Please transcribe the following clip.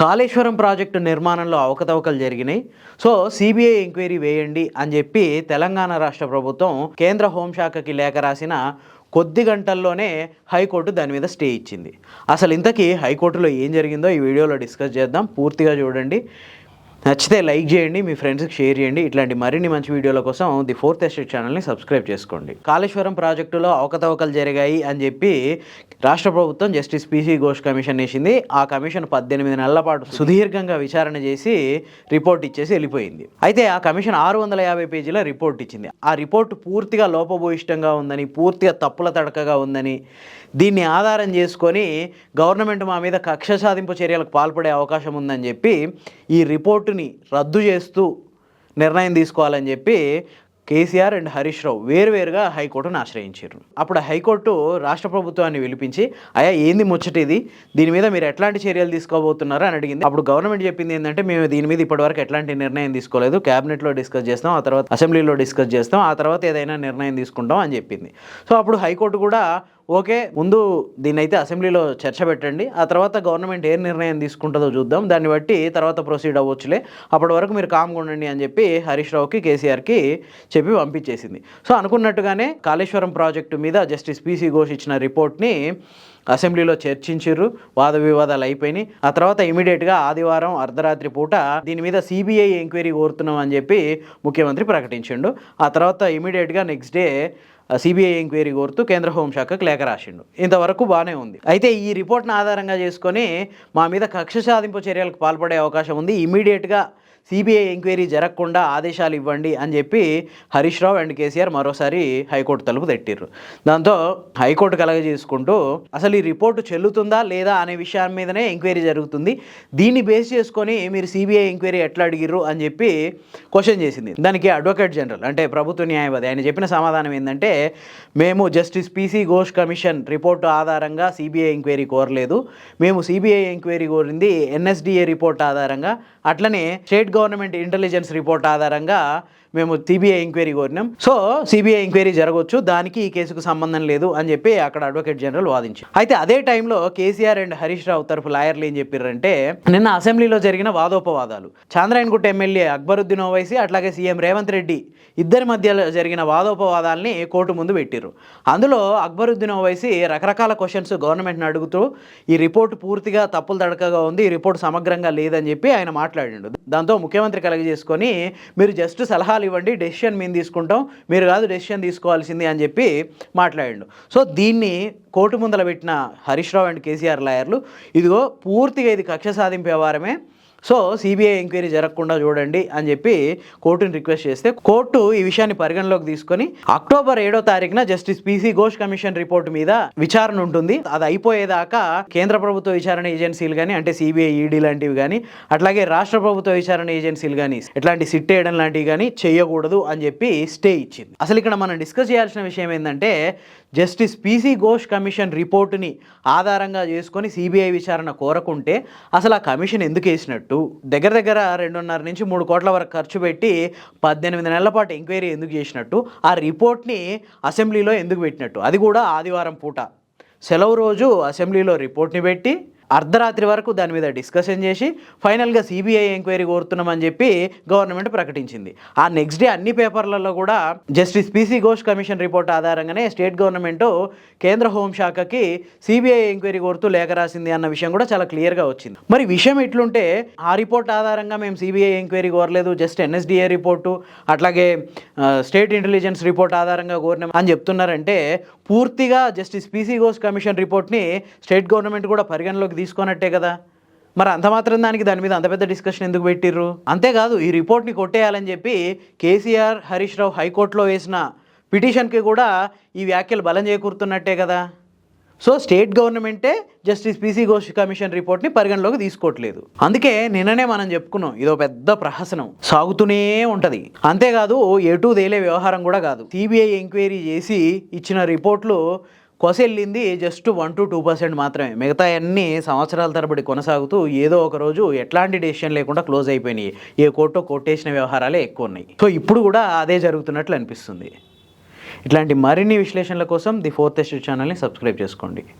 Kaleshwaram project నిర్మాణంలో అవకతవకలు జరిగినాయి. సో సిబిఐ ఎంక్వైరీ వేయండి అని చెప్పి తెలంగాణ రాష్ట్ర ప్రభుత్వం కేంద్ర హోంశాఖకి లేఖ రాసిన కొద్ది గంటల్లోనే హైకోర్టు దాని మీద స్టే ఇచ్చింది. అసలు ఇంతకీ హైకోర్టులో ఏం జరిగిందో ఈ వీడియోలో డిస్కస్ చేద్దాం. పూర్తిగా చూడండి. నచ్చితే లైక్ చేయండి మీ ఫ్రెండ్స్కి షేర్ చేయండి. ఇట్లాంటి మరిన్ని మంచి వీడియోల కోసం ది ఫోర్త్ ఎస్టేట్ ఛానల్ని సబ్స్క్రైబ్ చేసుకోండి. కాళేశ్వరం ప్రాజెక్టులో అవకతవకలు జరిగాయి అని చెప్పి రాష్ట్ర ప్రభుత్వం జస్టిస్ పీసీ ఘోష్ కమిషన్ వేసింది. ఆ కమిషన్ పద్దెనిమిది నెలల పాటు సుదీర్ఘంగా విచారణ చేసి రిపోర్ట్ ఇచ్చేసి వెళ్ళిపోయింది. అయితే ఆ కమిషన్ ఆరు వందల యాభై పేజీల రిపోర్ట్ ఇచ్చింది. ఆ రిపోర్ట్ పూర్తిగా లోపభూయిష్టంగా ఉందని పూర్తిగా తప్పుల తడకగా ఉందని దీన్ని ఆధారం చేసుకొని గవర్నమెంట్ మా మీద కక్ష సాధింపు చర్యలకు పాల్పడే అవకాశం ఉందని చెప్పి ఈ పేరుని రద్దు చేస్తూ నిర్ణయం తీసుకోవాలని చెప్పి కేసీఆర్ అండ్ హరీష్ రావు వేరువేరుగా హైకోర్టును ఆశ్రయించారు. అప్పుడు హైకోర్టు రాష్ట్ర ప్రభుత్వాన్ని పిలిపించి అయ్యా ఏంది ముచ్చట ఇది? దీని మీద మీరు ఎట్లాంటి చర్యలు తీసుకోబోతున్నారు? అని అడిగింది. అప్పుడు గవర్నమెంట్ చెప్పింది ఏంటంటే మేము దీని మీద ఇప్పటివరకు ఎట్లాంటి నిర్ణయం తీసుకోలేదు. క్యాబినెట్లో డిస్కస్ చేస్తాం ఆ తర్వాత అసెంబ్లీలో డిస్కస్ చేస్తాం ఆ తర్వాత ఏదైనా నిర్ణయం తీసుకుంటాం అని చెప్పింది. సో అప్పుడు హైకోర్టు కూడా ఓకే ముందు దీన్ని అయితే అసెంబ్లీలో చర్చ పెట్టండి. ఆ తర్వాత గవర్నమెంట్ ఏ నిర్ణయం తీసుకుంటుందో చూద్దాం. దాన్ని బట్టి తర్వాత ప్రొసీడ్ అవ్వచ్చులే. అప్పటి వరకు మీరు కామ్గా ఉండండి అని చెప్పి హరీష్ రావుకి కేసీఆర్కి చెప్పి పంపించేసింది. సో అనుకున్నట్టుగానే కాళేశ్వరం ప్రాజెక్టు మీద జస్టిస్ పీసీ ఘోష్ ఇచ్చిన రిపోర్ట్ని అసెంబ్లీలో చర్చించారు వాద వివాదాలు అయిపోయినాయి. ఆ తర్వాత ఇమీడియట్గా ఆదివారం అర్ధరాత్రి పూట దీని మీద సిబిఐ ఎంక్వైరీ కోరుతున్నాం అని చెప్పి ముఖ్యమంత్రి ప్రకటించిండు. ఆ తర్వాత ఇమీడియట్గా నెక్స్ట్ డే సిబిఐ ఎంక్వైరీ కోరుతూ కేంద్ర హోంశాఖకు లేఖ రాసిండు. ఇంతవరకు బాగానే ఉంది. అయితే ఈ రిపోర్ట్ను ఆధారంగా చేసుకొని మా మీద కక్ష సాధింపు చర్యలకు పాల్పడే అవకాశం ఉంది. ఇమీడియట్గా సిబిఐ ఎంక్వైరీ జరగకుండా ఆదేశాలు ఇవ్వండి అని చెప్పి హరీష్ రావు అండ్ కేసీఆర్ మరోసారి హైకోర్టు తలుపు తట్టిర్రు. దాంతో హైకోర్టు కలగజేసుకుంటూ అసలు ఈ రిపోర్టు చెల్లుతుందా లేదా అనే విషయం మీదనే ఎంక్వైరీ జరుగుతుంది. దీన్ని బేస్ చేసుకొని మీరు సిబిఐ ఎంక్వైరీ ఎట్లా అడిగిర్రు అని చెప్పి క్వశ్చన్ చేసింది. దానికి అడ్వకేట్ జనరల్ అంటే ప్రభుత్వ న్యాయవాది ఆయన చెప్పిన సమాధానం ఏంటంటే మేము justice PC Ghosh commission report ఆధారంగా సిబిఐ ఎంక్వైరీ కోరలేదు. మేము సిబిఐ ఎంక్వైరీ కోరింది ఎన్ఎస్డిఏ రిపోర్ట్ ఆధారంగా. అట్లనే స్టేట్ గవర్నమెంట్ ఇంటెలిజెన్స్ రిపోర్ట్ ఆధారంగా మేము సిబిఐ ఎంక్వైరీ కోరినాం. సో సిబిఐ ఎంక్వైరీ జరగవచ్చు దానికి ఈ కేసుకు సంబంధం లేదు అని చెప్పి అక్కడ అడ్వకేట్ జనరల్ వాదించారు. అయితే అదే టైంలో కేసీఆర్ అండ్ హరీష్ రావు తరఫు లాయర్లు ఏం చెప్పారంటే నిన్న అసెంబ్లీలో జరిగిన వాదోపవాదాలు. చాంద్రాయణగుట్ట ఎమ్మెల్యే అక్బరుద్దీన్ ఓవైసీ అట్లాగే సీఎం రేవంత్ రెడ్డి ఇద్దరి మధ్య జరిగిన వాదోపవాదాల్ని కోర్టు ముందు పెట్టిర్రు. అందులో అక్బరుద్దీన్ ఓవైసీ రకరకాల క్వశ్చన్స్ గవర్నమెంట్ని అడుగుతూ ఈ రిపోర్ట్ పూర్తిగా తప్పులు తడకగా ఉంది ఈ రిపోర్ట్ సమగ్రంగా లేదని చెప్పి ఆయన మాట్లాడిండు. దాంతో ముఖ్యమంత్రి కలగజేసుకొని మీరు జస్ట్ సలహాలు ఇవ్వండి డెసిషన్ మేము తీసుకుంటాం మీరు కాదు డెసిషన్ తీసుకోవాల్సింది అని చెప్పి మాట్లాడిండు. సో దీన్ని కోర్టు ముందల పెట్టిన హరీష్ రావు అండ్ కేసీఆర్ లాయర్లు ఇదిగో పూర్తిగా ఇది కక్ష సాధింపు వ్యవహారమే సో సిబిఐ ఎంక్వైరీ జరగకుండా చూడండి అని చెప్పి కోర్టుని రిక్వెస్ట్ చేస్తే కోర్టు ఈ విషయాన్ని పరిగణలోకి తీసుకొని అక్టోబర్ ఏడో తారీఖున justice PC Ghosh commission report మీద విచారణ ఉంటుంది. అది అయిపోయేదాకా కేంద్ర ప్రభుత్వ విచారణ ఏజెన్సీలు కానీ అంటే సిబిఐ ఈడీ లాంటివి కానీ అట్లాగే రాష్ట్ర ప్రభుత్వ విచారణ ఏజెన్సీలు కానీ ఎట్లాంటి సిట్ వేయడం లాంటివి కానీ చేయకూడదు అని చెప్పి స్టే ఇచ్చింది. అసలు ఇక్కడ మనం డిస్కస్ చేయాల్సిన విషయం ఏంటంటే జస్టిస్ పిసి ఘోష్ కమిషన్ రిపోర్టుని ఆధారంగా చేసుకొని సిబిఐ విచారణ కోరకుంటే అసలు ఆ కమిషన్ ఎందుకు వేసినట్టు? దగ్గర దగ్గర రెండున్నర నుంచి మూడు కోట్ల వరకు ఖర్చు పెట్టి పద్దెనిమిది నెలల పాటు ఎంక్వైరీ ఎందుకు చేసినట్టు ఆ రిపోర్ట్ని అసెంబ్లీలో ఎందుకు పెట్టినట్టు. అది కూడా ఆదివారం పూట. సెలవు రోజు అసెంబ్లీలో రిపోర్ట్ని పెట్టి అర్ధరాత్రి వరకు దాని మీద డిస్కషన్ చేసి ఫైనల్గా సిబిఐ ఎంక్వైరీ కోరుతున్నామని చెప్పి గవర్నమెంట్ ప్రకటించింది. ఆ నెక్స్ట్ డే అన్ని పేపర్లలో కూడా justice PC Ghosh commission report ఆధారంగానే స్టేట్ గవర్నమెంట్ కేంద్ర హోంశాఖకి సిబిఐ ఎంక్వైరీ కోరుతూ లేఖ రాసింది అన్న విషయం కూడా చాలా క్లియర్గా వచ్చింది. మరి విషయం ఎట్లుంటే ఆ రిపోర్ట్ ఆధారంగా మేము సిబిఐ ఎంక్వైరీ కోరలేదు జస్ట్ ఎన్ఎస్డిఏ రిపోర్టు అట్లాగే స్టేట్ ఇంటెలిజెన్స్ రిపోర్ట్ ఆధారంగా కోరినాం అని చెప్తున్నారంటే పూర్తిగా జస్టిస్ పిసి ఘోష్ కమిషన్ రిపోర్ట్ని స్టేట్ గవర్నమెంట్ కూడా పరిగణలోకి తీసుకున్నట్టే కదా? మరి అంత మాత్రం దానికి దాని మీద అంత పెద్ద డిస్కషన్ ఎందుకు పెట్టిర్రు? అంతేకాదు ఈ రిపోర్ట్ని కొట్టేయాలని చెప్పి కేసీఆర్ హరీష్ రావు హైకోర్టులో వేసిన పిటిషన్కి కూడా ఈ వ్యాఖ్యలు బలం చేకూరుతున్నట్టే కదా? సో స్టేట్ గవర్నమెంటే జస్టిస్ పీసీ ఘోష్ కమిషన్ రిపోర్ట్ని పరిగణలోకి తీసుకోవట్లేదు. అందుకే నిన్ననే మనం చెప్పుకున్నాం ఇదో పెద్ద ప్రహసనం సాగుతూనే ఉంటుంది. అంతేకాదు ఎటు తేలే వ్యవహారం కూడా కాదు. సిబిఐ ఎంక్వైరీ చేసి ఇచ్చిన రిపోర్ట్లు కొసెళ్ళింది just one to two percent మాత్రమే. మిగతా అన్ని సంవత్సరాల తరబడి కొనసాగుతూ ఏదో ఒక రోజు ఎట్లాంటి డెసిషన్ లేకుండా క్లోజ్ అయిపోయినాయి. ఏ కోర్టు కొట్టేసిన వ్యవహారాలే ఎక్కువ ఉన్నాయి సో ఇప్పుడు కూడా అదే జరుగుతున్నట్లు అనిపిస్తుంది. ఇట్లాంటి మరిన్ని విశ్లేషణల కోసం ది ఫోర్త్ ఎస్టేట్ ఛానల్ని సబ్స్క్రైబ్ చేసుకోండి.